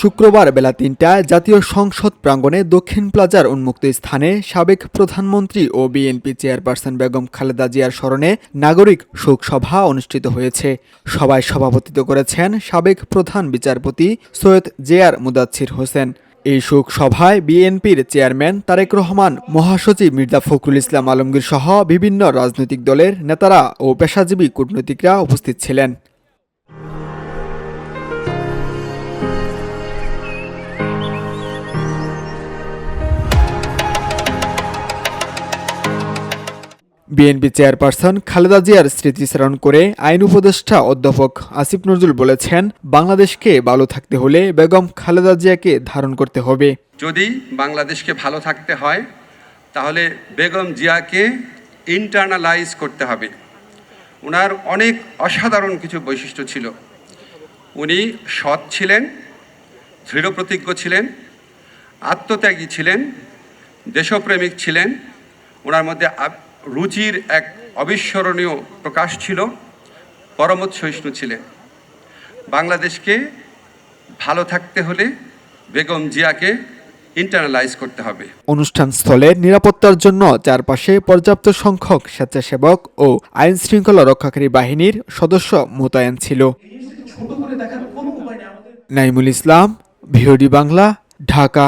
শুক্রবার বেলা তিনটায় জাতীয় সংসদ প্রাঙ্গণে দক্ষিণ প্লাজার উন্মুক্ত স্থানে সাবেক প্রধানমন্ত্রী ও বিএনপি চেয়ারপারসন বেগম খালেদা জিয়ার স্মরণে নাগরিক শোক সভা অনুষ্ঠিত হয়েছে। সভায় সভাপতিত্ব করেছেন সাবেক প্রধান বিচারপতি সৈয়দ জেয়ার মুদাচ্ছির হোসেন। এই শোক সভায় বিএনপির চেয়ারম্যান তারেক রহমান, মহাসচিব মির্জা ফখরুল ইসলাম আলমগীর সহ বিভিন্ন রাজনৈতিক দলের নেতারা ও পেশাজীবী কূটনীতিকরা উপস্থিত ছিলেন। বিএনপি চেয়ারপারসন খালেদা জিয়ার স্মৃতিচারণ করে আইন উপদেষ্টা অধ্যাপক আসিফ নজরুল বলেছেন, বাংলাদেশকে ভালো থাকতে হলে বেগম খালেদা জিয়াকে ধারণ করতে হবে। যদি বাংলাদেশকে ভালো থাকতে হয়, তাহলে বেগম জিয়াকে ইন্টারনালাইজ করতে হবে। ওনার অনেক অসাধারণ কিছু বৈশিষ্ট্য ছিল। উনি সৎ ছিলেন, দৃঢ়প্রতিজ্ঞ ছিলেন, আত্মত্যাগী ছিলেন, দেশপ্রেমিক ছিলেন। ওনার মধ্যে রুচির এক অবিস্মরণীয় প্রকাশ ছিল। পরমত সহিষ্ণু ছিলেন। বাংলাদেশকে ভালো থাকতে হলে বেগম জিয়াকে ইন্টারনালাইজ করতে হবে। অনুষ্ঠান স্থলে নিরাপত্তার জন্য চারপাশে পর্যাপ্ত সংখ্যক স্বেচ্ছাসেবক ও আইন শৃঙ্খলা রক্ষাকারী বাহিনীর সদস্য মোতায়েন ছিল। নাইমুল ইসলাম, ভিওডি বাংলা, ঢাকা.